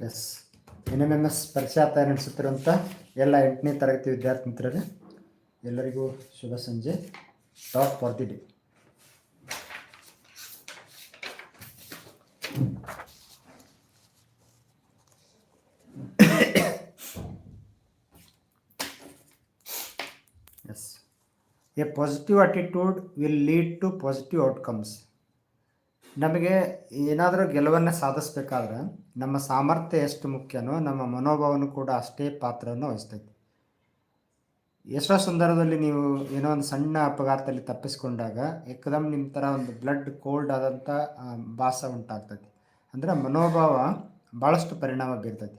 S N M M S ಪರೀಕ್ಷಾ ತಯಾರಿ ನಡೆಸುತ್ತಿರುವಂಥ ಎಲ್ಲ ಎಂಟನೇ ತರಗತಿ ವಿದ್ಯಾರ್ಥಿ ಮಿತ್ರರೇ ಎಲ್ಲರಿಗೂ ಶುಭ ಸಂಜೆ. Top for the day as a positive attitude will lead to positive outcomes ನಮಗೆ ಏನಾದರೂ ಗೆಲುವನ್ನು ಸಾಧಿಸ್ಬೇಕಾದ್ರೆ ನಮ್ಮ ಸಾಮರ್ಥ್ಯ ಎಷ್ಟು ಮುಖ್ಯನೋ, ನಮ್ಮ ಮನೋಭಾವನೂ ಕೂಡ ಅಷ್ಟೇ ಪಾತ್ರವನ್ನು ವಹಿಸ್ತೈತಿ. ಎಷ್ಟೋ ಸಂದರ್ಭದಲ್ಲಿ ನೀವು ಏನೋ ಒಂದು ಸಣ್ಣ ಅಪಘಾತದಲ್ಲಿ ತಪ್ಪಿಸ್ಕೊಂಡಾಗ ಏಕದಮ್ ನಿಮ್ಮ ಥರ ಒಂದು ಬ್ಲಡ್ ಕೋಲ್ಡ್ ಆದಂಥ ಭಾಸ ಉಂಟಾಗ್ತೈತಿ. ಅಂದರೆ ಮನೋಭಾವ ಭಾಳಷ್ಟು ಪರಿಣಾಮ ಬೀರ್ತೈತಿ.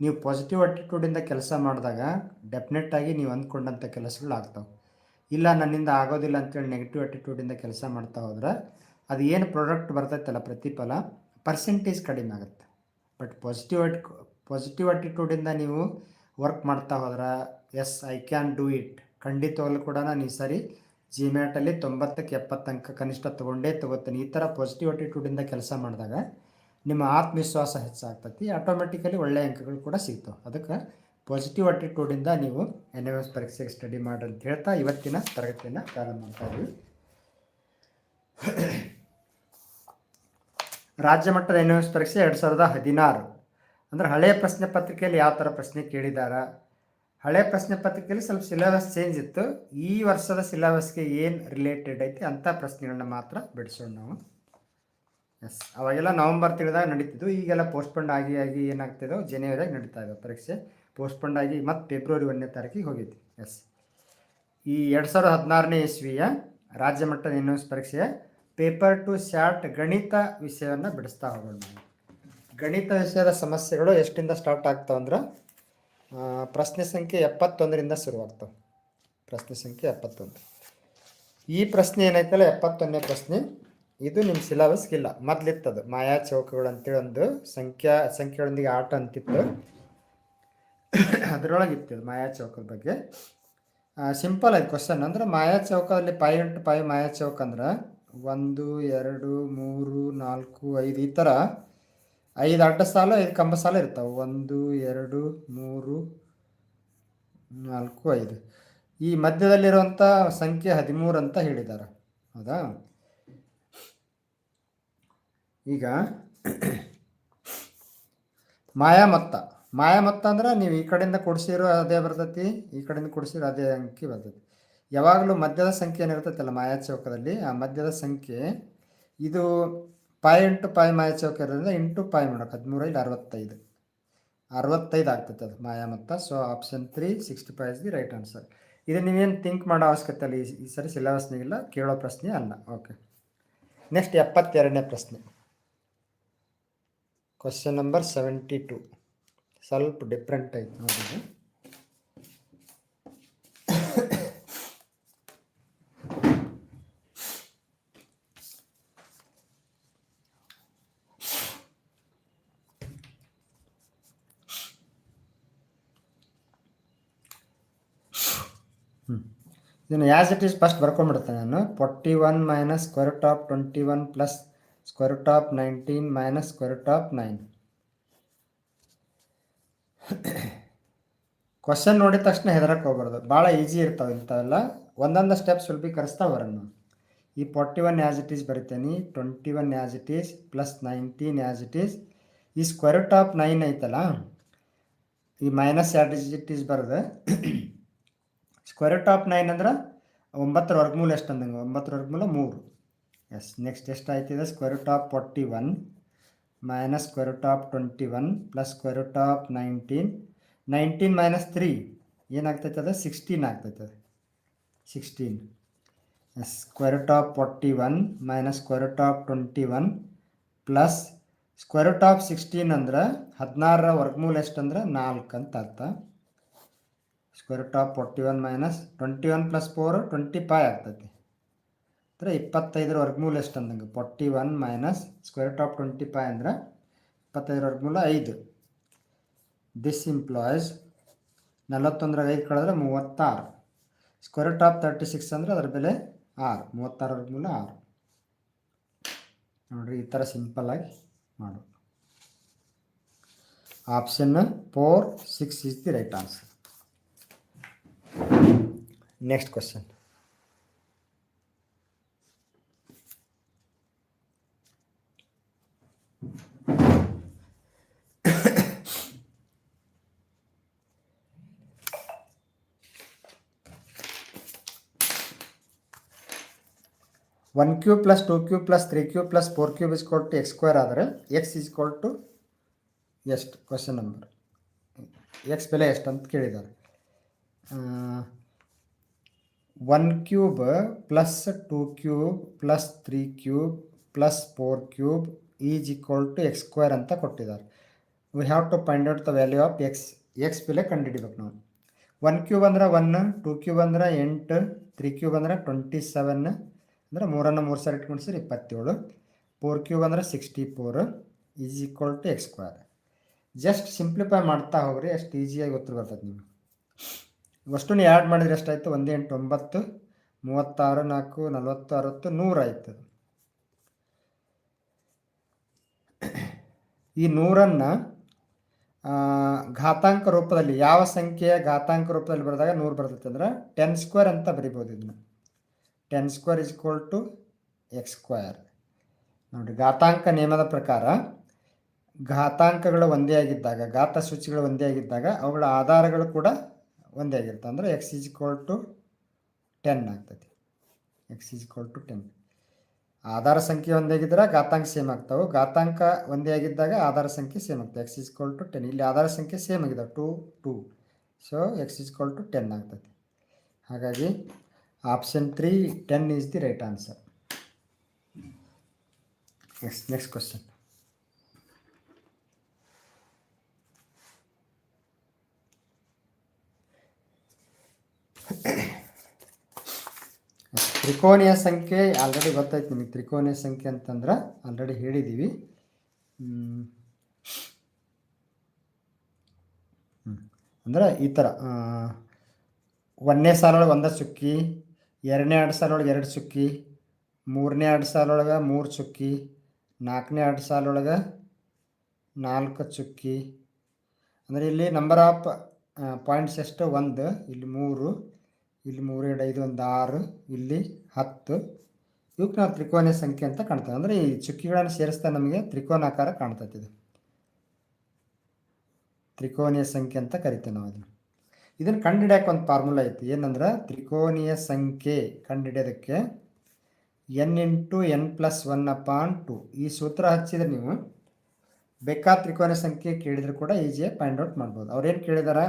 ನೀವು ಪಾಸಿಟಿವ್ ಅಟಿಟ್ಯೂಡಿಂದ ಕೆಲಸ ಮಾಡಿದಾಗ ಡೆಫಿನೆಟ್ಟಾಗಿ ನೀವು ಅಂದ್ಕೊಂಡಂಥ ಕೆಲಸಗಳು ಆಗ್ತಾವೆ ಇಲ್ಲ ನನ್ನಿಂದ ಆಗೋದಿಲ್ಲ ಅಂತೇಳಿ ನೆಗೆಟಿವ್ ಅಟಿಟ್ಯೂಡಿಂದ ಕೆಲಸ ಮಾಡ್ತಾ ಹೋದ್ರೆ ಅದು ಏನು ಪ್ರಾಡಕ್ಟ್ ಬರ್ತೈತಲ್ಲ ಪ್ರತಿಫಲ ಪರ್ಸೆಂಟೇಜ್ ಕಡಿಮೆ ಆಗುತ್ತೆ. ಬಟ್ ಪಾಸಿಟಿವ್ ಅಟ್ ಪಾಸಿಟಿವ್ ಆ್ಯಟಿಟ್ಯೂಡಿಂದ ನೀವು ವರ್ಕ್ ಮಾಡ್ತಾ ಹೋದ್ರೆ yes I can do it ಖಂಡಿತವಾಗ್ಲೂ ಕೂಡ ನಾನು ಈ ಸರಿ ಜಿಮ್ಯಾಟಲ್ಲಿ ತೊಂಬತ್ತಕ್ಕೆ ಎಪ್ಪತ್ತು ಅಂಕ ಕನಿಷ್ಠ ತೊಗೊಂಡೇ ತೊಗೋತೀನಿ. ಈ ಥರ ಪಾಸಿಟಿವ್ ಆಟಿಟ್ಯೂಡಿಂದ ಕೆಲಸ ಮಾಡಿದಾಗ ನಿಮ್ಮ ಆತ್ಮವಿಶ್ವಾಸ ಹೆಚ್ಚಾಗ್ತೈತಿ ಆಟೋಮೆಟಿಕಲಿ ಒಳ್ಳೆಯ ಅಂಕಗಳು ಕೂಡ ಸಿಗ್ತಾವೆ. ಅದಕ್ಕೆ ಪಾಸಿಟಿವ್ ಆಟಿಟ್ಯೂಡಿಂದ ನೀವು ಎನ್ ಎಂ ಎಸ್ ಪರೀಕ್ಷೆಗೆ ಸ್ಟಡಿ ಮಾಡಿ ಅಂತ ಹೇಳ್ತಾ ಇವತ್ತಿನ ತರಗತಿಯನ್ನು ಪ್ರಾರಂಭ ಮಾಡ್ತಾ ಇದ್ದೀವಿ ರಾಜ್ಯ ಮಟ್ಟದ ಎನ್ ಎಂ ಎಸ್ ಪರೀಕ್ಷೆ ಎರಡು ಸಾವಿರದ ಹದಿನಾರು. ಅಂದರೆ ಹಳೆಯ ಪ್ರಶ್ನೆ ಪತ್ರಿಕೆಯಲ್ಲಿ ಯಾವ ಥರ ಪ್ರಶ್ನೆ ಕೇಳಿದಾರ? ಹಳೆಯ ಪ್ರಶ್ನೆ ಪತ್ರಿಕೆಯಲ್ಲಿ ಸ್ವಲ್ಪ ಸಿಲೆಬಸ್ ಚೇಂಜ್ ಇತ್ತು. ಈ ವರ್ಷದ ಸಿಲೆಬಸ್ಗೆ ಏನು ರಿಲೇಟೆಡ್ ಐತಿ ಅಂಥ ಪ್ರಶ್ನೆಗಳನ್ನ ಮಾತ್ರ ಬಿಡಿಸೋಣ ನಾವು. ಎಸ್ ಅವಾಗೆಲ್ಲ ನವಂಬರ್ ತಿಳಿದಾಗ ನಡೀತಿದ್ವು. ಈಗೆಲ್ಲ ಪೋಸ್ಟ್ಪೋಂಡ್ ಆಗಿ ಆಗಿ ಏನಾಗ್ತಿದೋ ಜನವರಿಯಾಗಿ ನಡೀತಾ ಇದ್ದಾವೆ ಪರೀಕ್ಷೆ. ಪೋಸ್ಟ್ಪೋಂಡ್ ಆಗಿ ಮತ್ತು ಫೆಬ್ರವರಿ ಒಂದನೇ ತಾರೀಕಿಗೆ ಹೋಗಿದ್ವಿ. ಎಸ್ ಈ ಎರಡು ಸಾವಿರದ ಹದಿನಾರನೇ ಇಸ್ವಿಯ ರಾಜ್ಯ ಮಟ್ಟದ ಎನ್ ಎಸ್ ಪರೀಕ್ಷೆಯ ಪೇಪರ್ ಟು ಶಾರ್ಟ್ ಗಣಿತ ವಿಷಯವನ್ನು ಬಿಡಿಸ್ತಾ ಹೋಗೋಣ. ನಾವು ಗಣಿತ ವಿಷಯದ ಸಮಸ್ಯೆಗಳು ಎಷ್ಟಿಂದ ಸ್ಟಾರ್ಟ್ ಆಗ್ತಾವೆ ಅಂದ್ರೆ ಪ್ರಶ್ನೆ ಸಂಖ್ಯೆ ಎಪ್ಪತ್ತೊಂದರಿಂದ ಶುರುವಾಗ್ತವೆ. ಪ್ರಶ್ನೆ ಸಂಖ್ಯೆ ಎಪ್ಪತ್ತೊಂದು. ಈ ಪ್ರಶ್ನೆ ಏನೈತಲ್ಲ ಎಪ್ಪತ್ತೊಂದನೇ ಪ್ರಶ್ನೆ, ಇದು ನಿಮ್ಮ ಸಿಲೆಬಸ್ಗೆ ಇಲ್ಲ ಮೊದ್ಲಿತ್ತದು ಮಾಯಾ ಚೌಕಗಳು ಅಂತೇಳಿ ಒಂದು ಸಂಖ್ಯಾ, ಸಂಖ್ಯೆಗಳೊಂದಿಗೆ ಆಟ ಅಂತಿತ್ತು. ಅದರೊಳಗೆ ಇತ್ತು ಮಾಯಾ ಚೌಕದ ಬಗ್ಗೆ ಸಿಂಪಲ್ ಆಯ್ತು ಕ್ವಶನ್ ಅಂದ್ರೆ ಮಾಯಾ ಚೌಕದಲ್ಲಿ ಪೈ ಇಂಟು ಪೈ ಮಾಯಾ ಚೌಕ ಅಂದ್ರೆ ಒಂದು, ಎರಡು, ಮೂರು, ನಾಲ್ಕು, ಐದು, ಈ ಥರ ಐದು ಅಡ್ಡ ಸಾಲು, ಐದು ಕಂಬ ಸಾಲು ಇರ್ತಾವೆ. ಒಂದು, ಎರಡು, ಮೂರು, ನಾಲ್ಕು, ಐದು. ಈ ಮಧ್ಯದಲ್ಲಿರುವಂಥ ಸಂಖ್ಯೆ ಹದಿಮೂರು ಅಂತ ಹೇಳಿದ್ದಾರೆ. ಹೌದಾ? ಈಗ ಮಾಯಾ ಮೊತ್ತ ಮಾಯಾ ಮೊತ್ತ ಅಂದ್ರೆ ನೀವು ಈ ಕಡೆಯಿಂದ ಕೊಡಿಸಿರೋ ಅದೇ ಬರ್ತೈತಿ, ಈ ಕಡೆಯಿಂದ ಕೊಡಿಸಿರೋ ಅದೇ ಅಂಕಿ ಬರ್ತೈತಿ. ಯಾವಾಗಲೂ ಮಧ್ಯದ ಸಂಖ್ಯೆ ಏನಿರ್ತೈತಲ್ಲ ಮಾಯಾಚೌಕದಲ್ಲಿ, ಆ ಮಧ್ಯದ ಸಂಖ್ಯೆ ಇದು ಪಾಯ್ ಇಂಟು ಪಾಯ್ ಮಾಯಾಚೌಕ ಇರೋದ್ರಿಂದ ಇಂಟು ಪಾಯ್ ಮಾಡೋಕೆ ಐದು ಅರವತ್ತೈದು. ಅರವತ್ತೈದು ಆಗ್ತೈತೆ ಅದು ಮಾಯಾ ಮೊತ್ತ. So option three sixty five is the right answer ಇದು ನೀವೇನು ಥಿಂಕ್ ಮಾಡೋ ಅವಶ್ಯಕತೆ ಇಲ್ಲ. ಈ- ಸರಿ ಇಲ್ಲ. ಕೇಳೋ ಪ್ರಶ್ನೆ ಅಲ್ಲ. ಓಕೆ ನೆಕ್ಸ್ಟ್ ಎಪ್ಪತ್ತೆರಡನೇ ಪ್ರಶ್ನೆ. ಕ್ವಶನ್ ನಂಬರ್ ಸೆವೆಂಟಿ ಟು ಸ್ವಲ್ಪ ಡಿಫ್ರೆಂಟ್ ಐತೆ ನೋಡಿ ಇದು. ಇದನ್ನು ಆ್ಯಸ್ ಇಟ್ ಈಸ್ ಫಸ್ಟ್ ಬರ್ಕೊಂಡ್ಬಿಡ್ತೇನೆ ನಾನು. Forty one minus square top twenty one plus square top nineteen minus square top nine question ನೋಡಿದ ತಕ್ಷಣ ಹೆದರಕ್ಕೆ ಹೋಗ್ಬಾರ್ದು. ಭಾಳ ಈಸಿ ಇರ್ತಾವೆ ಇಂಥವೆಲ್ಲ. ಒಂದೊಂದು ಸ್ಟೆಪ್ಸ್ ವಿಲ್ ಬಿ ಕರೆಸ್ತಾ ಬರೋಣ ಈ forty one as it is ಬರಿತೇನೆ. Twenty one as it is plus nineteen as it is ಈ ಸ್ಕ್ವೇರ್ ಟಾಪ್ ನೈನ್ ಐತಲ್ಲ, ಈ ಮೈನಸ್ ಎರಡು ಇಟ್ ಈಸ್ ಬರೋದು. ಸ್ಕ್ವೇರ್ ಆಫ್ ನೈನ್ ಅಂದ್ರೆ ಒಂಬತ್ತರ ವರ್ಗಮೂಲ ಎಷ್ಟು ಅಂದಂಗೆ? ಒಂಬತ್ತರ ವರ್ಗಮೂಲ ಮೂರು. ಎಸ್ ನೆಕ್ಸ್ಟ್ ಎಷ್ಟು ಆಯ್ತಿದೆ? Square top forty one minus square top twenty one plus square top nineteen nineteen minus three ಏನಾಗ್ತೈತೆ ಅದು ಸಿಕ್ಸ್ಟೀನ್ ಆಗ್ತೈತೆ ಅದು sixteen yes square top forty one minus square top twenty one plus square top sixteen ಅಂದ್ರೆ ಹದಿನಾರರ ವರ್ಗಮೂಲ ಎಷ್ಟು ಅಂದ್ರೆ ನಾಲ್ಕು ಅಂತ ಅರ್ಥ. Square top forty one minus twenty one plus four twenty five ಆಗ್ತೈತಿ. ಅಂದರೆ ಇಪ್ಪತ್ತೈದರ ವರ್ಗಮೂಲ ಎಷ್ಟು ಅಂದಂಗೆ? Forty one minus square top twenty five ಅಂದರೆ ಇಪ್ಪತ್ತೈದರ ವರ್ಗಮೂಲ ಐದು. ದಿಸ್ ಇಂಪ್ಲಾಯ್ಸ್ ನಲವತ್ತೊಂದರಾಗ ಐದು ಕಳೆದ್ರೆ ಮೂವತ್ತಾರು. ಸ್ಕ್ವೇರ್ ಟಾಪ್ ತರ್ಟಿ ಸಿಕ್ಸ್ ಅಂದರೆ ಅದರ ಬೆಲೆ ಆರು, ಮೂವತ್ತಾರು ವರ್ಗಮೂಲ ಆರು. ನೋಡಿರಿ, ಈ ಥರ ಸಿಂಪಲ್ಲಾಗಿ ಮಾಡು. Option four six is the right answer next question one cube plus two cube plus three cube plus four cube is equal to X square ಆದರೆ ಎಕ್ಸ್ ಇಸ್ ಕೊಲ್ ಟು ಎಷ್ಟು ಕ್ವಶನ್ ನಂಬರ್ ಎಕ್ಸ್ ಬೆಲೆ ಎಷ್ಟು ಅಂತ ಕೇಳಿದ್ದಾರೆ one cube plus two cube plus three cube plus four cube is equal to X square ಅಂತ ಕೊಟ್ಟಿದ್ದಾರೆ. We have to find out the value of X X ಬೆಲೆ ಕಂಡುಹಿಡಿಬೇಕು ನಾವು. ಒನ್ ಕ್ಯೂಬ್ ಅಂದ್ರೆ ಒನ್ ಟೂ ಕ್ಯೂಬ್ ಅಂದ್ರೆ ಎಂಟು three cube ಅಂದ್ರೆ twenty seven ಅಂದರೆ ಮೂರನ್ನು ಮೂರು ಸರಿ ಇಟ್ಕೊಂಡು ಸರಿ ಇಪ್ಪತ್ತೇಳು. ಫೋರ್ ಕ್ಯೂಬ್ ಅಂದರೆ sixty four is equal to X square just simplify ಮಾಡ್ತಾ ಹೋಗ್ರಿ, ಅಷ್ಟು ಈಸಿಯಾಗಿ ಉತ್ತರ ಬರ್ತದೆ ನಿಮ್ಗೆ. ಅಷ್ಟನ್ನು ಆ್ಯಡ್ ಮಾಡಿದ್ರೆ ಎಷ್ಟಾಯಿತು? ಒಂದು ಎಂಟು ಒಂಬತ್ತು, ಮೂವತ್ತಾರು, ನಾಲ್ಕು, ನಲ್ವತ್ತು, ಅರವತ್ತು ನೂರಾಯಿತು ಈ ನೂರನ್ನು ಘಾತಾಂಕ ರೂಪದಲ್ಲಿ, ಯಾವ ಸಂಖ್ಯೆಯ ಘಾತಾಂಕ ರೂಪದಲ್ಲಿ ಬರೆದಾಗ ನೂರು ಬರ್ತೈತೆ ಅಂದ್ರೆ ಟೆನ್ ಸ್ಕ್ವೇರ್ ಅಂತ ಬರಿಬೋದು ಇದನ್ನ. Ten square is equal to X square ನೋಡಿ, ಘಾತಾಂಕ ನಿಯಮದ ಪ್ರಕಾರ, ಘಾತಾಂಕಗಳು ಒಂದೇ ಆಗಿದ್ದಾಗ, ಘಾತ ಸೂಚಿಗಳು ಒಂದೇ ಆಗಿದ್ದಾಗ, ಅವುಗಳ ಆಧಾರಗಳು ಕೂಡ ಒಂದೇ ಆಗಿರುತ್ತೆ. ಅಂದರೆ X is equal to ten ಆಗ್ತೈತಿ. X is equal to ten ಆಧಾರ ಸಂಖ್ಯೆ ಒಂದೇ ಆಗಿದ್ದರೆ ಘಾತಾಂಕ ಸೇಮ್ ಆಗ್ತಾವೆ. ಘಾತಾಂಕ ಒಂದೇ ಆಗಿದ್ದಾಗ ಆಧಾರ ಸಂಖ್ಯೆ ಸೇಮ್ ಆಗ್ತದೆ. X is equal to ten ಇಲ್ಲಿ ಆಧಾರ ಸಂಖ್ಯೆ ಸೇಮ್ ಆಗಿದೆ. To to so X is equal to ten ಆಗ್ತೈತಿ. ಹಾಗಾಗಿ option three ten is the right answer next next question ತ್ರಿಕೋನೀಯ ಸಂಖ್ಯೆ ಆಲ್ರೆಡಿ ಗೊತ್ತಾಯ್ತು ನಿಮಗೆ. ತ್ರಿಕೋನೀಯ ಸಂಖ್ಯೆ ಅಂತಂದ್ರೆ ಆಲ್ರೆಡಿ ಹೇಳಿದ್ದೀವಿ. ಅಂದ್ರೆ ಈ ಥರ ಒಂದನೇ ಸಾಲೊಳಗೆ ಒಂದ ಚುಕ್ಕಿ ಎರಡನೇ ಎರಡು ಸಾಲೊಳಗೆ ಎರಡು ಚುಕ್ಕಿ ಮೂರನೇ ಎರಡು ಸಾಲೊಳಗೆ ಮೂರು ಚುಕ್ಕಿ ನಾಲ್ಕನೇ ಎರಡು ಸಾಲೊಳಗೆ ನಾಲ್ಕು ಚುಕ್ಕಿ ಅಂದರೆ ಇಲ್ಲಿ ನಂಬರ್ ಆಫ್ ಪಾಯಿಂಟ್ಸ್ ಎಷ್ಟು? ಒಂದು, ಇಲ್ಲಿ ಮೂರು. ಇಲ್ಲಿ ಮೂರು ಎರಡು ಐದು ಒಂದು ಆರು, ಇಲ್ಲಿ ಹತ್ತು. ಇವಕ್ಕೆ ನಾವು ತ್ರಿಕೋನ ಸಂಖ್ಯೆ ಅಂತ ಕಾಣ್ತೇವೆ ಅಂದರೆ ಈ ಚುಕ್ಕಿಗಳನ್ನು ಸೇರಿಸ್ತಾ ನಮಗೆ ತ್ರಿಕೋನಾಕಾರ ಕಾಣ್ತೈತೆ ಇದು. ತ್ರಿಕೋನೀಯ ಸಂಖ್ಯೆ ಅಂತ ಕರಿತೇವೆ ನಾವು ಅದನ್ನು ಇದನ್ನು ಕಂಡುಹಿಡಿಯೋಕೆ ಒಂದು ಫಾರ್ಮುಲಾ ಐತಿ. ಏನಂದ್ರೆ ತ್ರಿಕೋನೀಯ ಸಂಖ್ಯೆ ಕಂಡುಹಿಡಿಯೋದಕ್ಕೆ N into N plus one upon two. ಈ ಸೂತ್ರ ಹಚ್ಚಿದ್ರೆ ನೀವು ಬೇಕಾದ ತ್ರಿಕೋನ ಸಂಖ್ಯೆ ಕೇಳಿದ್ರು ಕೂಡ ಈಸಿಯಾಗಿ ಫೈಂಡ್ ಔಟ್ ಮಾಡ್ಬೋದು. ಅವ್ರೇನು ಕೇಳಿದಾರೆ?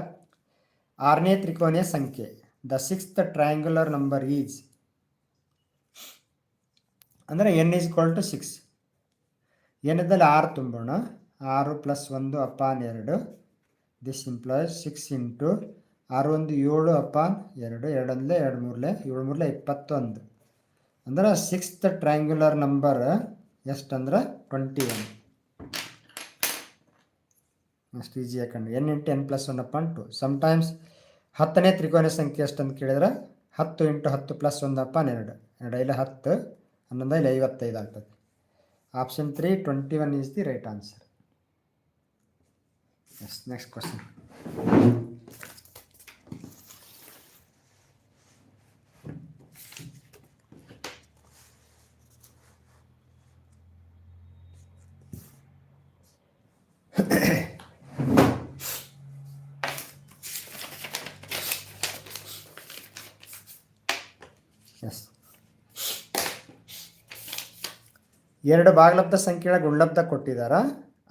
ಆರನೇ ತ್ರಿಕೋನೀಯ ಸಂಖ್ಯೆ. The sixth triangular number is ಅಂದರೆ N is equal to six ಏನಿದ್ದಲ್ಲಿ ಆರು ತುಂಬೋಣ. ಆರು ಪ್ಲಸ್ ಒಂದು ಅಪಾನ್ ಎರಡು. ದಿಸ್ ಇಂಪ್ಲಾಯ್ಸ್ ಸಿಕ್ಸ್ ಇಂಟು ಆರು ಒಂದು ಏಳು ಅಪಾನ್ ಎರಡು. ಎರಡೊಂದಲೇ ಎರಡು ಮೂರಲೆ. ಏಳು ಮೂರಲೆ ಇಪ್ಪತ್ತೊಂದು. ಅಂದ್ರೆ ಸಿಕ್ಸ್ತ್ ಟ್ರಯಾಂಗ್ಯುಲರ್ ನಂಬರ್ ಎಷ್ಟಂದ್ರೆ ಟ್ವೆಂಟಿ ಒನ್ ಅಷ್ಟು easy ಯಾಕಂಡು N into N plus one upon two sometimes ಹತ್ತನೇ ತ್ರಿಕೋನ ಸಂಖ್ಯೆ ಎಷ್ಟಂತ ಕೇಳಿದ್ರೆ ಹತ್ತು ಇಂಟು ಹತ್ತು ಪ್ಲಸ್ ಒಂದಪ್ಪ ಹನ್ನೆರಡು. ಎರಡು ಐಲ ಹತ್ತು, ಹನ್ನೊಂದು ಇಲ್ಲ ಐವತ್ತೈದು ಆಗ್ತದೆ. Option three twenty one is the right answer yes next question yes ಎರಡು ಭಾಗಲಬ್ಧ ಸಂಖ್ಯೆಗಳ ಗುಣಲಬ್ಧ ಕೊಟ್ಟಿದ್ದಾರೆ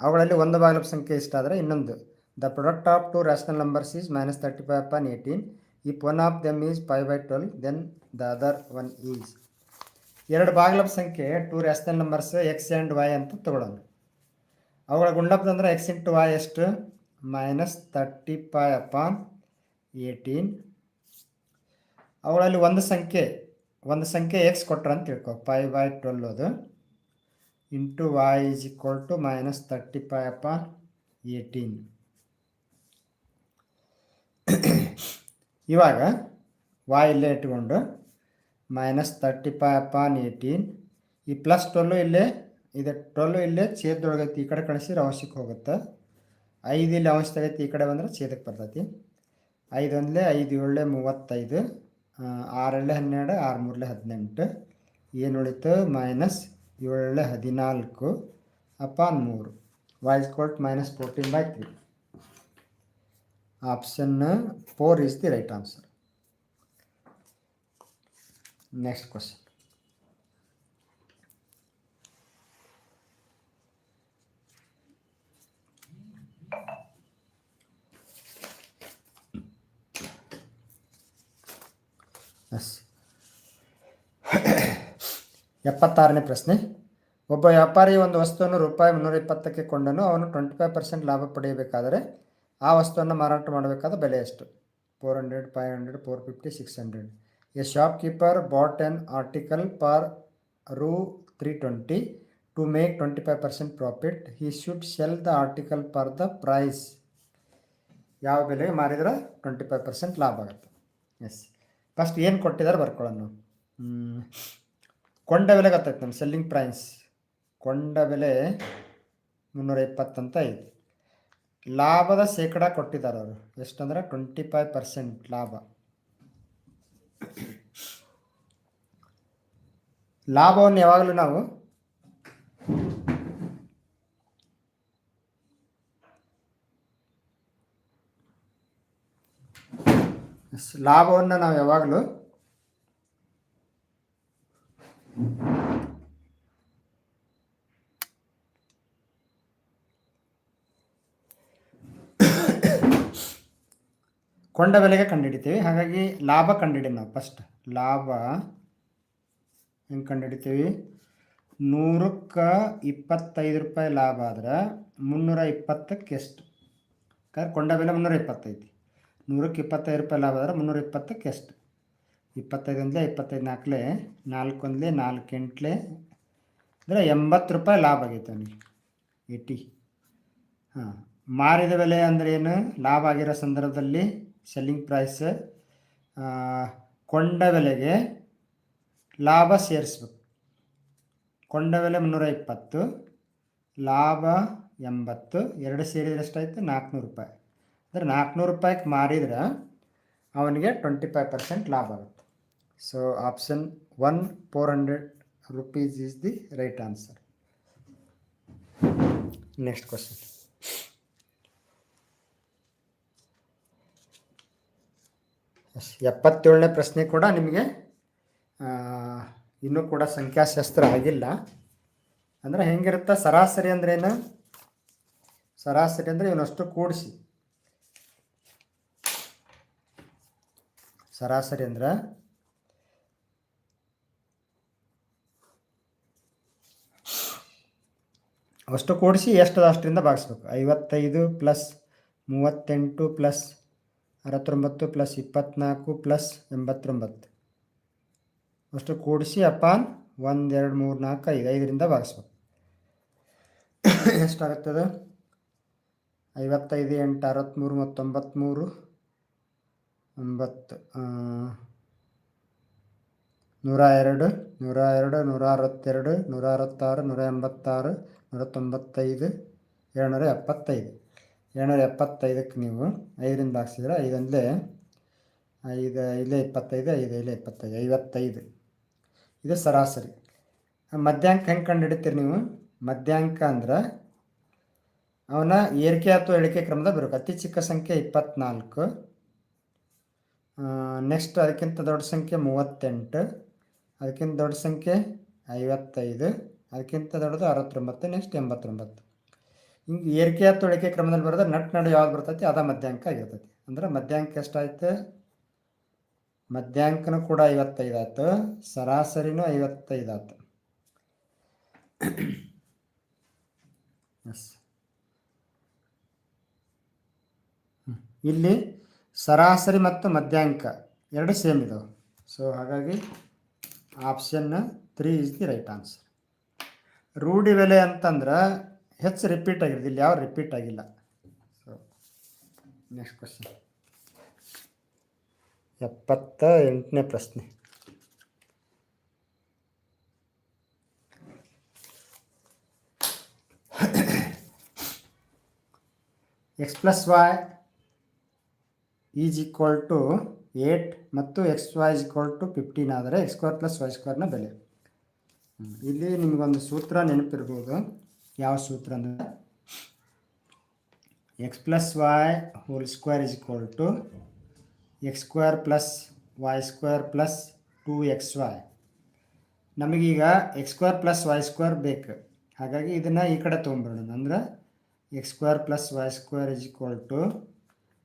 ಅವುಗಳಲ್ಲಿ ಒಂದು ಭಾಗಲಬ್ಧ ಸಂಖ್ಯೆ ಇಷ್ಟ ಆದರೆ ಇನ್ನೊಂದು. The product of two rational numbers is minus thirty five upon eighteen if one of them is five by twelve then the other one is ಎರಡು ಭಾಗಲಬ್ಧ ಸಂಖ್ಯೆ two rational numbers X and Y ಅಂತ ತಗೊಳ್ಳೋಣ. ಅವುಗಳ ಗುಣಲಬ್ಧ ಅಂದರೆ X into Y ಎಷ್ಟು? Minus thirty five upon eighteen ಅವುಗಳಲ್ಲಿ ಒಂದು ಸಂಖ್ಯೆ ಒಂದು ಸಂಖ್ಯೆ ಎಕ್ಸ್ ಕೊಟ್ರ ಅಂತ ತಿಳ್ಕೊ. ಫೈವ್ ಬೈ ಟ್ವೆಲ್ ಅದು. Into Y is equal to minus thirty five upon eighteen ಇವಾಗ ವಾಯ್ ಇಲ್ಲೇ ಇಟ್ಕೊಂಡು minus thirty five upon eighteen ಈ ಪ್ಲಸ್ ಟ್ವೆಲ್ಲು ಇಲ್ಲೇ, ಇದೆ ಟ್ವೆಲ್ಲು ಇಲ್ಲೇ ಛೇದೊಳಗೈತಿ ಈ ಕಡೆ ಕಳಿಸಿದ್ರೆ ಅವಶ್ಯಕ ಹೋಗುತ್ತೆ. ಐದು ಇಲ್ಲಿ ಅಂಶ ಈ ಕಡೆ ಬಂದ್ರೆ ಛೇದಕ್ಕೆ ಬರ್ತೈತಿ. ಐದು ಒಂದಲೇ ಐದು ಏಳಲೆ ಮೂವತ್ತೈದು. ಆರಲ್ಲೇ ಹನ್ನೆರಡು ಆರು ಮೂರಲೆ ಹದಿನೆಂಟು. ಏನು ಉಳಿತು? ಮೈನಸ್ ಏಳಲ್ಲೇ ಹದಿನಾಲ್ಕು. ಅಪಾನ್ ಮೂರು. Y's quote minus fourteen by three option four is the right answer next question yes ಎಪ್ಪತ್ತಾರನೇ ಪ್ರಶ್ನೆ. ಒಬ್ಬ ವ್ಯಾಪಾರಿ ಒಂದು ವಸ್ತುವನ್ನು ರೂಪಾಯಿ ಮುನ್ನೂರ ಇಪ್ಪತ್ತಕ್ಕೆ ಕೊಂಡನು. ಅವನು ಟ್ವೆಂಟಿ ಫೈವ್ ಪರ್ಸೆಂಟ್ ಲಾಭ ಪಡೆಯಬೇಕಾದರೆ ಆ ವಸ್ತುವನ್ನು ಮಾರಾಟ ಮಾಡಬೇಕಾದ ಬೆಲೆ ಎಷ್ಟು? Four hundred five hundred four fifty six hundred a shopkeeper bought an article for ರೂ three twenty to make twenty five percent profit. He should sell the article for the price. ಯಾವ ಬೆಲೆಗೆ ಮಾರಿದ್ರೆ ಟ್ವೆಂಟಿ ಫೈವ್ ಪರ್ಸೆಂಟ್ ಲಾಭ ಆಗುತ್ತೆ? S first ಏನು ಕೊಟ್ಟಿದ್ದಾರೆ ಬರ್ಕೊಳ್ಳೋಣ. ಕೊಂಡ ಬೆಲೆ ಗೊತ್ತಾಯ್ತು ನಮ್ಮ ಸೆಲ್ಲಿಂಗ್ ಪ್ರೈಸ್ ಕೊಂಡ ಬೆಲೆ ಮುನ್ನೂರ ಇಪ್ಪತ್ತಂತ ಐತಿ ಲಾಭದ ಶೇಕಡ ಕೊಟ್ಟಿದ್ದಾರೆ ಅವರು. ಎಷ್ಟಂದ್ರೆ ಟ್ವೆಂಟಿ ಫೈವ್ ಪರ್ಸೆಂಟ್ ಲಾಭ. ಲಾಭವನ್ನು ಯಾವಾಗಲೂ ನಾವು ಲಾಭವನ್ನು ನಾವು ಯಾವಾಗಲೂ ಕೊಂಡ ಬೆಲೆಗೆ ಕಂಡುಹಿಡಿತೀವಿ. ಹಾಗಾಗಿ ಲಾಭ ಕಂಡುಹಿಡಿ ನಾವು ಫಸ್ಟ್ ಲಾಭ ಹೆಂಗೆ ಕಂಡುಹಿಡಿತೀವಿ? ನೂರಕ್ಕೆ ಇಪ್ಪತ್ತೈದು ರೂಪಾಯಿ ಲಾಭ ಆದ್ರೆ ಮುನ್ನೂರ ಇಪ್ಪತ್ತಕ್ಕೆ ಎಷ್ಟು ಯಾಕಂದ್ರೆ ಕೊಂಡ ಬೆಲೆ ಮುನ್ನೂರ ಇಪ್ಪತ್ತೈತಿ ನೂರಕ್ಕೆ ಇಪ್ಪತ್ತೈದು ರೂಪಾಯಿ ಲಾಭ ಆದರೆ ಮುನ್ನೂರ ಇಪ್ಪತ್ತಕ್ಕೆ ಎಷ್ಟು? ಇಪ್ಪತ್ತೈದು ಒಂದಲೇ ಇಪ್ಪತ್ತೈದು ನಾಲ್ಕಲೇ, ನಾಲ್ಕೊಂದ್ಲೆ ನಾಲ್ಕು ಎಂಟ್ಲೆ ಅಂದರೆ ಎಂಬತ್ತು ರೂಪಾಯಿ ಲಾಭ ಆಗೈತೆ ಅವನಿಗೆ ಏಟಿ ಹಾಂ, ಮಾರಿದ ಬೆಲೆ ಅಂದರೆ ಏನು? ಲಾಭ ಆಗಿರೋ ಸಂದರ್ಭದಲ್ಲಿ ಸೆಲ್ಲಿಂಗ್ ಪ್ರೈಸ್ ಕೊಂಡ ಬೆಲೆಗೆ ಲಾಭ ಸೇರಿಸ್ಬೇಕು. ಕೊಂಡ ಬೆಲೆ ಮುನ್ನೂರ ಇಪ್ಪತ್ತು, ಲಾಭ ಎಂಬತ್ತು, ಎರಡು ಸೇರಿದ್ರೆ ಎಷ್ಟಾಯಿತು? ನಾಲ್ಕುನೂರು ರೂಪಾಯಿ. ಅಂದರೆ ನಾಲ್ಕುನೂರು ರೂಪಾಯಿಗೆ ಮಾರಿದ್ರೆ ಅವನಿಗೆ ಟ್ವೆಂಟಿ ಫೈವ್ ಪರ್ಸೆಂಟ್ ಲಾಭ ಆಗುತ್ತೆ. So option one four hundred rupees is the right answer next question ಎಪ್ಪತ್ತೇಳನೇ ಪ್ರಶ್ನೆ ಕೂಡ ನಿಮಗೆ ಇನ್ನೂ ಕೂಡ ಸಂಖ್ಯಾಶಾಸ್ತ್ರ ಆಗಿಲ್ಲ. ಅಂದರೆ ಹೆಂಗಿರುತ್ತೆ? ಸರಾಸರಿ ಅಂದ್ರೇನು ಸರಾಸರಿ ಅಂದರೆ ಇವನಷ್ಟು ಕೂಡಿಸಿ. ಸರಾಸರಿ ಅಂದ್ರೆ ಅಷ್ಟು ಕೂಡಿಸಿ ಎಷ್ಟು ಅಷ್ಟರಿಂದ ಭಾಗಿಸ್ಬೇಕು? ಐವತ್ತೈದು ಪ್ಲಸ್ ಮೂವತ್ತೆಂಟು ಪ್ಲಸ್ ಅರವತ್ತೊಂಬತ್ತು ಪ್ಲಸ್ ಇಪ್ಪತ್ತ್ನಾಲ್ಕು ಪ್ಲಸ್ ಎಂಬತ್ತೊಂಬತ್ತು. ಅಷ್ಟು ಕೂಡಿಸಿ ಅಪಾನ್ ಒಂದು, ಎರಡು, ಮೂರು, ನಾಲ್ಕು, ಐದು, ಐದರಿಂದ ಭಾಗಿಸ್ಬೇಕು. ಎಷ್ಟಾಗುತ್ತದೆ ಐವತ್ತೈದು ಎಂಟು ಅರವತ್ತ್ಮೂರು ಮತ್ತು ತೊಂಬತ್ತ್ಮೂರು ಒಂಬತ್ತು ನೂರ ಎರಡು ನೂರ ಎರಡು ನೂರ ಅರವತ್ತೆರಡು ನೂರ ಅರವತ್ತಾರು ನೂರ ಎಂಬತ್ತಾರು ನೂರ ತೊಂಬತ್ತೈದು ಏಳ್ನೂರ ಎಪ್ಪತ್ತೈದು ಏಳ್ನೂರ ಎಪ್ಪತ್ತೈದಕ್ಕೆ ನೀವು ಐದರಿಂದ ಹಾಕ್ಸಿದ್ರೆ ಐದಂದಲೇ, ಐದು ಐದೇ ಇಪ್ಪತ್ತೈದು, ಐದು ಐದೇ ಇಪ್ಪತ್ತೈದು, ಐವತ್ತೈದು. ಇದು ಸರಾಸರಿ. ಮಧ್ಯಾಂಕ ಹೆಂಗೆ ಕಂಡು ಹಿಡಿತೀರಿ ನೀವು? ಮಧ್ಯಾಂಕ ಅಂದ್ರೆ ಅವನ ಏರಿಕೆ ಅಥವಾ ಇಳಿಕೆ ಕ್ರಮದಾಗ ಬರಬೇಕು ಅತಿ ಚಿಕ್ಕ ಸಂಖ್ಯೆ ಇಪ್ಪತ್ನಾಲ್ಕು ನೆಕ್ಸ್ಟ್ ಅದಕ್ಕಿಂತ ದೊಡ್ಡ ಸಂಖ್ಯೆ ಮೂವತ್ತೆಂಟು, ಅದಕ್ಕಿಂತ ದೊಡ್ಡ ಸಂಖ್ಯೆ ಐವತ್ತೈದು, ಅದಕ್ಕಿಂತ ದೊಡ್ಡದು ಅರವತ್ತೊಂಬತ್ತು ನೆಕ್ಸ್ಟ್ ಎಂಬತ್ತೊಂಬತ್ತು. ಹಿಂಗೆ ಏರಿಕೆ ತೊಳಿಕೆ ಕ್ರಮದಲ್ಲಿ ಬರೋದು ನಟ್ ನಡು ಯಾವ್ದು ಬರ್ತೈತಿ, ಅದ ಮಧ್ಯಾಂಕ ಆಗಿರ್ತೈತಿ. ಅಂದ್ರೆ ಮಧ್ಯಾಂಕ ಎಷ್ಟಾಯ್ತು? ಮಧ್ಯಾಂಕನೂ ಕೂಡ ಐವತ್ತೈದು ಆಯ್ತು, ಸರಾಸರಿನೂ ಐವತ್ತೈದು ಆಯ್ತು. ಎಸ್ ಇಲ್ಲಿ ಸರಾಸರಿ ಮತ್ತು ಮಧ್ಯಾಂಕ ಎರಡು ಸೇಮ್ ಇದಾವೆ. ಸೊ ಹಾಗಾಗಿ option three is the right answer ರೂಢಿ ಬೆಲೆ ಅಂತಂದ್ರೆ ಹೆಚ್ಚು ರಿಪೀಟ್ ಆಗಿರೋದು. ಇಲ್ಲಿ ಯಾವ ರಿಪೀಟ್ ಆಗಿಲ್ಲ. ಸೊ ನೆಕ್ಸ್ಟ್ ಕ್ವಶನ್ ಎಪ್ಪತ್ತ ಎಂಟನೇ ಪ್ರಶ್ನೆ. X plus y is equal to eight ಮತ್ತು x y is equal to fifteen ಆದರೆ ಎಕ್ಸ್ ಸ್ಕ್ವೇರ್ ಪ್ಲಸ್ ವೈ ಸ್ಕ್ವೇರ್ನ ಬೆಲೆ. ಇಲ್ಲಿ ನಿಮಗೊಂದು ಸೂತ್ರ ನೆನಪಿರ್ಬೋದು. ಯಾವ ಸೂತ್ರ ಅಂದರೆ x plus y whole square is equal to x square plus y square plus two x y. ನಮಗೀಗ x square plus y square ಬೇಕು. ಹಾಗಾಗಿ ಇದನ್ನು ಈ ಕಡೆ ತೊಗೊಂಬರೋಣ ಅಂದರೆ x square plus y square is equal to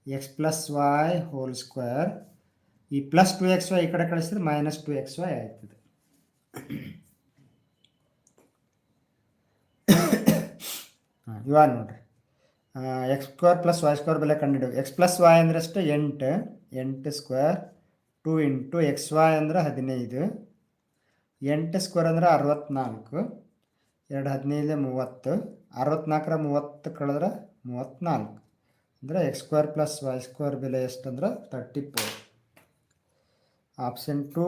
x plus y whole square ಈ plus two x y ಈ ಕಡೆ ಕಳಿಸಿದ್ರೆ ಮೈನಸ್ ಟು ಎಕ್ಸ್ ವೈ ಆಯ್ತದೆ. ಹಾಂ ಇವಾಗ ನೋಡ್ರಿ. X square plus y square ಬೆಲೆ ಕಂಡುಹಿಡಿವು ಎಕ್ಸ್ ಪ್ಲಸ್ ವೈ ಅಂದ್ರೆ ಅಷ್ಟೇ ಎಂಟು ಎಂಟು square two into x y ಅಂದ್ರೆ ಹದಿನೈದು, ಎಂಟು ಸ್ಕ್ವೇರ್ ಅಂದ್ರೆ ಅರವತ್ನಾಲ್ಕು, ಎರಡು ಹದಿನೈದು ಮೂವತ್ತು, ಅರವತ್ನಾಲ್ಕರ ಮೂವತ್ತು ಕಳೆದ್ರೆ ಮೂವತ್ತ್ನಾಲ್ಕು ಅಂದರೆ x square plus y square ಬೆಲೆ ಎಷ್ಟಂದ್ರೆ thirty four option two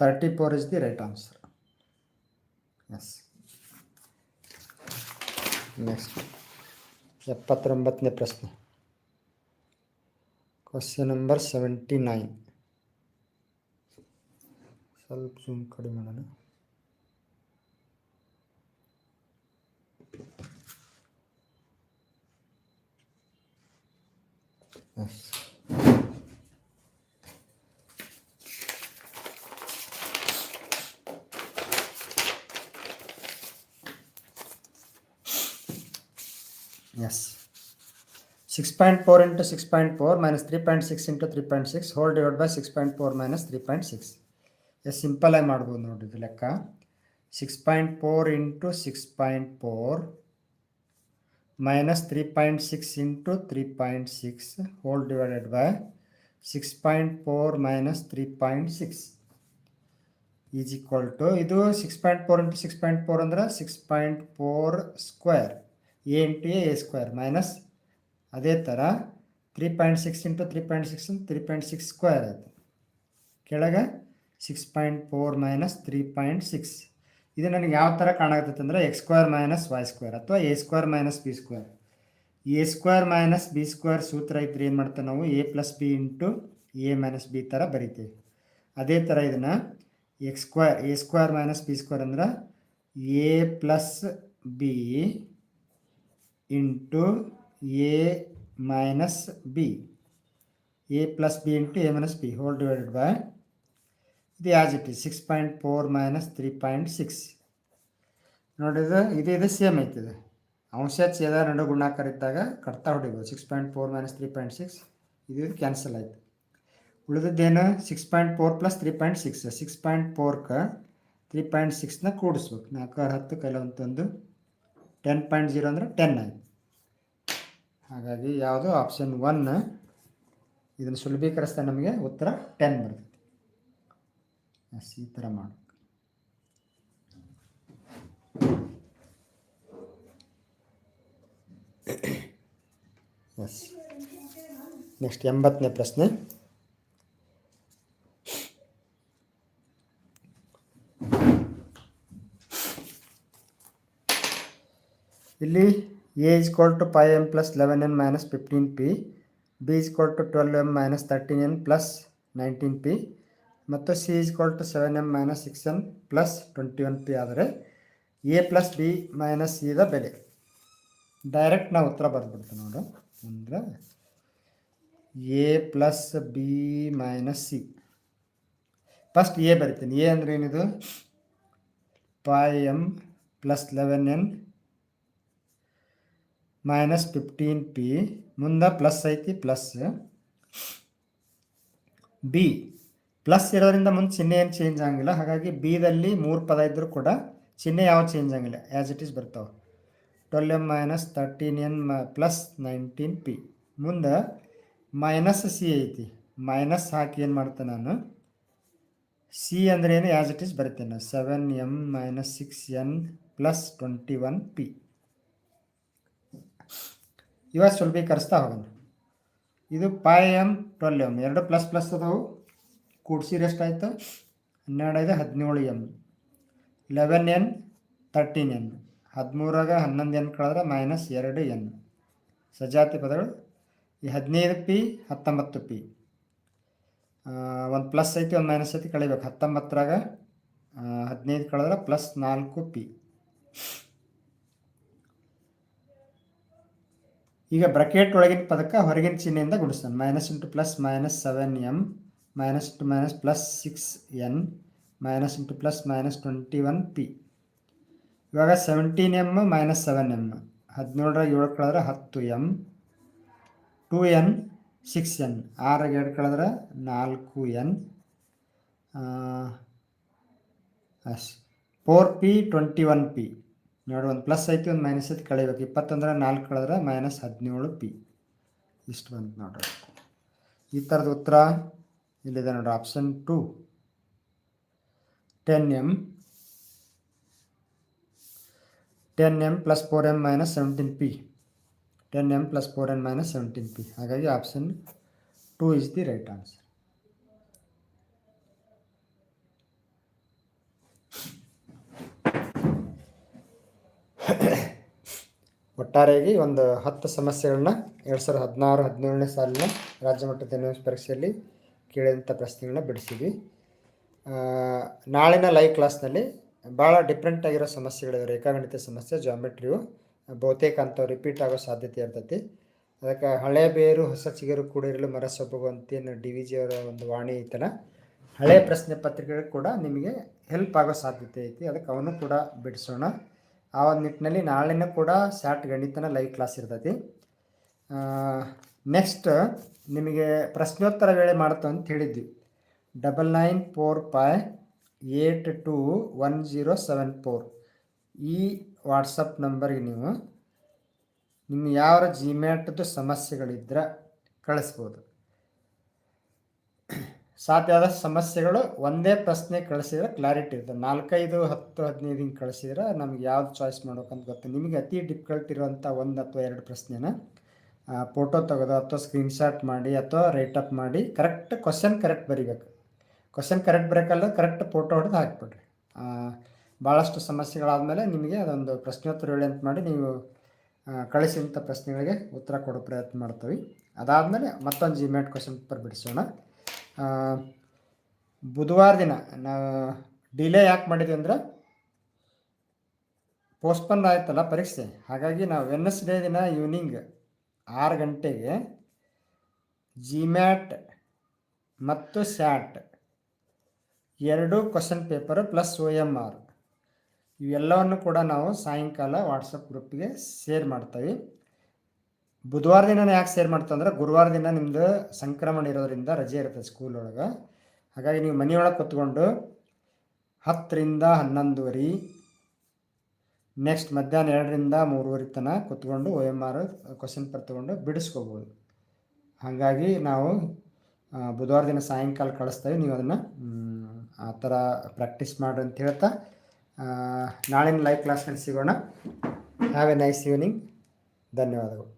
thirty four is the right answer yes next ಎಪ್ಪತ್ತೊಂಬತ್ತನೇ ಪ್ರಶ್ನೆ. ಕ್ವಶನ್ ನಂಬರ್ ಸೆವೆಂಟಿ ನೈನ್ ಸ್ವಲ್ಪ ಜೂಮ್ ಕಡಿಮೆ ಮಾಡೋಣ yes yes six point four into six point four minus three point six into three point six whole divide by six point four minus three point six yes ಸಿಂಪಲಾಗಿ ಮಾಡ್ಬೋದು ನೋಡಿರಿ ಇದು ಲೆಕ್ಕ. Six point four into six point four whole divided by six point four minus three point six is equal to ಇದು six point four into six point four ಅಂದ್ರೆ six point four square a into a square minus ಅದೇ ಥರ three point six into three point six three point six square ಆಯಿತು ಕೆಳಗೆ six point four minus three point six ಇದು ನನಗೆ ಯಾವ ಥರ ಕಾಣಾಕತ್ತೈತೆ ಅಂದರೆ x square minus y square ಅಥವಾ a square minus b square. A square minus b square ಸೂತ್ರ ಇದ್ರೆ ಏನು ಮಾಡ್ತೇವೆ ನಾವು? A plus b into a minus b ಥರ ಬರಿತೀವಿ. ಅದೇ ಥರ ಇದನ್ನು x square, a square minus b square ಅಂದ್ರೆ a plus b into a minus b. A plus b into a minus b whole divided by ಇದು as it is six point four minus three point six ನೋಡಿದ್ರೆ ಇದು ಇದು same ಐತಿದೆ ಅಂಶ ಚೇದ ನಡು ಗುಣಾಕಾರ ಇದ್ದಾಗ ಕಟ್ತಾ ಹೊಡಿಬೋದು. Six point four minus three point six ಇದು ಕ್ಯಾನ್ಸಲ್ ಆಯಿತು. ಉಳಿದದ್ದೇನು? Six point four plus three point six six point ಫೋರ್ಕ three point ಸಿಕ್ಸ್ನ ಕೂಡಿಸ್ಬೇಕು. ನಾಲ್ಕು ಹತ್ತು ಕೆಲವಂತಂದು ಟೆನ್ ಪಾಯಿಂಟ್ ಜೀರೋ ಅಂದರೆ ಟೆನ್ ಆಯಿತು. ಹಾಗಾಗಿ ಯಾವುದು ಆಪ್ಷನ್ ಒನ್ ಇದನ್ನು ಸುಲಭೀಕರಿಸ್ತಾ ನಮಗೆ ಉತ್ತರ ಟೆನ್ ಬರ್ತದೆ. ಎಸ್ ಈ ಥರ ಮಾಡು. ಎಸ್ ನೆಕ್ಸ್ಟ್ ಎಂಬತ್ತನೇ ಪ್ರಶ್ನೆ. ಇಲ್ಲಿ a is equal to five m plus eleven n minus fifteen p b is equal to twelve m minus thirteen n plus nineteen p ಮತ್ತು c is equal to seven m minus six m plus twenty one p ಆದರೆ a plus b minus ಸಿದ ಬೆಲೆ. Direct ನಾವು ಉತ್ತರ ಬರೆದ್ಬಿಡ್ತೀವಿ ನೋಡು. ಅಂದರೆ a plus b minus c first a ಬರಿತೀನಿ. ಎ ಅಂದರೆ ಏನಿದು? Five m plus eleven n minus fifteen p ಮುಂದೆ ಪ್ಲಸ್ ಐತಿ ಪ್ಲಸ್ ಬಿ ಪ್ಲಸ್ ಇರೋದ್ರಿಂದ ಮುಂದೆ ಚಿಹ್ನೆ ಏನು ಚೇಂಜ್ ಆಗಂಗಿಲ್ಲ. ಹಾಗಾಗಿ ಬಿದಲ್ಲಿ ಮೂರು ಪದ ಇದ್ದರೂ ಕೂಡ ಚಿಹ್ನೆ ಯಾವ ಚೇಂಜ್ ಆಗಿಲ್ಲ ಆ್ಯಸ್ ಇಟ್ ಈಸ್ ಬರ್ತಾವೆ. Twelve m minus thirteen n ಮ ಪ್ಲಸ್ ನೈನ್ಟೀನ್ ಪಿ ಮುಂದೆ ಮೈನಸ್ ಸಿ ಐತಿ. ಮೈನಸ್ ಹಾಕಿ ಏನು ಮಾಡ್ತೆ ನಾನು? ಸಿ ಅಂದ್ರೆ ಏನು? ಆ್ಯಸ್ ಇಟ್ ಈಸ್ ಬರ್ತೇನೆ seven m minus six n plus twenty one p ಇವಾಗ ಸುಲಭೀಕರಿಸ್ತಾ ಹೋಗೋಣ. ಇದು ಪೈ ಎಂ ಟ್ವೆಲ್ ಎಂ ಎರಡು ಪ್ಲಸ್ ಪ್ಲಸ್ ಅದಾವು. ಕೂಡ್ಸಿದ್ರೆ ಎಷ್ಟಾಯಿತು? ಹನ್ನೆರಡು ಐದು ಹದಿನೇಳು m eleven n thirteen n. ಹದಿಮೂರಾಗ ಹನ್ನೊಂದು ಎನ್ ಕಳೆದ್ರೆ ಮೈನಸ್ ಎರಡು ಎನ್. ಸಜಾತಿ ಪದಗಳು. ಈ ಹದಿನೈದು ಪಿ, ಹತ್ತೊಂಬತ್ತು ಪಿ. ಒಂದು ಪ್ಲಸ್ ಐತಿ, ಒಂದು ಮೈನಸ್ ಐತಿ ಕಳಿಬೇಕು. ಹತ್ತೊಂಬತ್ತರಾಗ ಹದಿನೈದು ಕಳೆದ್ರೆ ಪ್ಲಸ್ ನಾಲ್ಕು ಪಿ. ಈಗ ಬ್ರಕೆಟ್ ಒಳಗಿನ ಪದಕ್ಕೆ ಹೊರಗಿನ ಚಿಹ್ನೆಯಿಂದ ಗುಣಿಸ್ತಾನೆ minus into plus minus seven m minus two minus plus six n minus into plus minus twenty one p ಇವಾಗ seventeen m minus seven m ಹದಿನೇಳರಾಗ ಏಳು ಕಳೆದ್ರೆ ಹತ್ತು m two n six n ಆರಾಗ ಎರಡು ಕಳೆದ್ರೆ ನಾಲ್ಕು n as four p twenty one p ನೋಡಿ, ಒಂದು plus ಐತಿ ಒಂದು ಮೈನಸ್ ಐತಿ ಕಳಿಬೇಕು ಇಪ್ಪತ್ತೊಂದರ ನಾಲ್ಕು ಕಳೆದ್ರೆ ಮೈನಸ್ ಹದಿನೇಳು ಪಿ ಇಷ್ಟು ಬಂತು ನೋಡ್ರಿ. ಈ ಥರದ ಉತ್ತರ ಇಲ್ಲಿದೆ ನೋಡ್ರಿ option two ten m ten m plus four m minus seventeen p ten m plus four n minus seventeen p ಹಾಗಾಗಿ option two is the right answer ಒಟ್ಟಾರೆಯಾಗಿ ಒಂದು ಹತ್ತು ಸಮಸ್ಯೆಗಳನ್ನ ಎರಡು ಸಾವಿರದ ಹದಿನಾರು, ಹದಿನೇಳನೇ ಸಾಲಿನ ರಾಜ್ಯ ಮಟ್ಟದ ಪರೀಕ್ಷೆಯಲ್ಲಿ ಕೇಳಿದಂಥ ಪ್ರಶ್ನೆಗಳನ್ನ ಬಿಡಿಸಿದ್ವಿ. ನಾಳಿನ ಲೈವ್ ಕ್ಲಾಸ್ನಲ್ಲಿ ಭಾಳ ಡಿಫ್ರೆಂಟ್ ಆಗಿರೋ ಸಮಸ್ಯೆಗಳಿವೆ. ರೇಖಾಗಣಿತ ಸಮಸ್ಯೆ ಜಾಮೆಟ್ರಿಯು ಬಹುತೇಕ ಅಂಥವು ರಿಪೀಟ್ ಆಗೋ ಸಾಧ್ಯತೆ ಇರ್ತೈತಿ. ಅದಕ್ಕೆ ಹಳೆ ಬೇರು, ಹೊಸ ಚಿಗರು ಕೂಡಿರಲು ಮರ ಸೊಬಗು ಅಂತೇನು ಡಿ ವಿ ಜಿಯವರ ಒಂದು ವಾಣಿ ಐತಲ್ಲ, ಹಳೆ ಪ್ರಶ್ನೆ ಪತ್ರಿಕೆಗಳು ಕೂಡ ನಿಮಗೆ ಹೆಲ್ಪ್ ಆಗೋ ಸಾಧ್ಯತೆ ಐತಿ. ಅದಕ್ಕೆ ಅವನು ಕೂಡ ಬಿಡಿಸೋಣ. ಆ ಒಂದು ನಿಟ್ಟಿನಲ್ಲಿ ನಾಳೆನೂ ಕೂಡ ಸ್ಯಾಟ್ ಗಣಿತನ ಲೈವ್ ಕ್ಲಾಸ್ ಇರ್ತೈತಿ. ನೆಕ್ಸ್ಟ್ ನಿಮಗೆ ಪ್ರಶ್ನೋತ್ತರ ವೇಳೆ ಮಾಡ್ತು ಅಂತ ಹೇಳಿದ್ವಿ. Double nine four five eight two one zero seven four. ಈ ವಾಟ್ಸಪ್ ನಂಬರ್ಗೆ ನೀವು ನಿಮ್ಮ ಯಾವ ಜಿಮ್ಯಾಟ್ದು ಸಮಸ್ಯೆಗಳಿದ್ರೆ ಕಳಿಸ್ಬೋದು. ಸಾಧ್ಯ ಆದ ಸಮಸ್ಯೆಗಳು ಒಂದೇ ಪ್ರಶ್ನೆ ಕಳಿಸಿದ್ರೆ ಕ್ಲಾರಿಟಿ ಇರ್ತದೆ ನಾಲ್ಕೈದು, ಹತ್ತು, ಹದಿನೈದು ಹಿಂಗೆ ಕಳಿಸಿದ್ರೆ ನಮ್ಗೆ ಯಾವ್ದು ಚಾಯ್ಸ್ ಮಾಡ್ಬೇಕಂತ ಗೊತ್ತು ನಿಮಗೆ ಅತಿ ಡಿಫಿಕಲ್ಟ್ ಇರುವಂಥ ಒಂದು ಅಥವಾ ಎರಡು ಪ್ರಶ್ನೆನ ಫೋಟೋ ತೆಗೆದು ಅಥವಾ ಸ್ಕ್ರೀನ್ಶಾಟ್ ಮಾಡಿ ಅಥವಾ ರೈಟಪ್ ಮಾಡಿ ಕರೆಕ್ಟ್ ಕ್ವಶನ್ ಕರೆಕ್ಟ್ ಬರಿಬೇಕು. ಕ್ವಶನ್ ಕರೆಕ್ಟ್ ಬರೋಕ್ಕಲ್ಲ ಕರೆಕ್ಟ್ ಫೋಟೋ ಹೊಡೆದು ಹಾಕ್ಬಿಡ್ರಿ. ಭಾಳಷ್ಟು ಸಮಸ್ಯೆಗಳಾದಮೇಲೆ ನಿಮಗೆ ಅದೊಂದು ಪ್ರಶ್ನೋತ್ತರ ಹೇಳಿ ಅಂತ ಮಾಡಿ ನೀವು ಕಳಿಸಿದಂಥ ಪ್ರಶ್ನೆಗಳಿಗೆ ಉತ್ತರ ಕೊಡೋ ಪ್ರಯತ್ನ ಮಾಡ್ತೀವಿ. ಅದಾದಮೇಲೆ ಮತ್ತೊಂದು ಜಿಮೇಟ್ ಕ್ವಶನ್ ಪೇಪರ್ ಬಿಡಿಸೋಣ. ಬುಧವಾರ ದಿನ ನಾವು ಡಿಲೇ ಯಾಕೆ ಮಾಡಿದ್ವಿ ಅಂದ್ರೆ ಪೋಸ್ಟ್ಪೋನ್ ಆಯ್ತಲ್ಲ ಪರೀಕ್ಷೆ. ಹಾಗಾಗಿ ನಾವು ವೆನ್ನೆಸ್ಡೇ ದಿನ ಈವ್ನಿಂಗ್ ಆರು ಗಂಟೆಗೆ ಜಿಮ್ಯಾಟ್ ಮತ್ತು ಸ್ಯಾಟ್ ಎರಡು question paper plus O M R ಇವೆಲ್ಲವನ್ನು ಕೂಡ ನಾವು ಸಾಯಂಕಾಲ ವಾಟ್ಸಪ್ ಗ್ರೂಪ್ಗೆ ಶೇರ್ ಮಾಡ್ತೀವಿ. ಬುಧವಾರ ದಿನ ಯಾಕೆ ಶೇರ್ ಮಾಡ್ತಂದ್ರೆ ಗುರುವಾರ ದಿನ ನಿಮ್ಮದು ಸಂಕ್ರಮಣ ಇರೋದ್ರಿಂದ ರಜೆ ಇರುತ್ತೆ ಸ್ಕೂಲ್ ಒಳಗೆ. ಹಾಗಾಗಿ ನೀವು ಮನೆಯೊಳಗೆ ಕೂತ್ಕೊಂಡು ಹತ್ತರಿಂದ ಹನ್ನೊಂದುವರೆ ನೆಕ್ಸ್ಟ್ ಮಧ್ಯಾಹ್ನ ಎರಡರಿಂದ ಮೂರುವರೆ ತನಕ ಕೂತ್ಕೊಂಡು O M R question paper ತೊಗೊಂಡು ಬಿಡಿಸ್ಕೋಬೋದು. ಹಾಗಾಗಿ ನಾವು ಬುಧವಾರ ದಿನ ಸಾಯಂಕಾಲ ಕಳಿಸ್ತೇವೆ. ನೀವು ಅದನ್ನು ಆ ಥರ ಪ್ರಾಕ್ಟೀಸ್ ಮಾಡ್ರಿ ಅಂತ ಹೇಳ್ತಾ ನಾಳಿನ ಲೈವ್ ಕ್ಲಾಸ್ನಲ್ಲಿ ಸಿಗೋಣ. ಹ್ಯಾವ್ ಎ ನೈಸ್ ಈವ್ನಿಂಗ್ ಧನ್ಯವಾದಗಳು.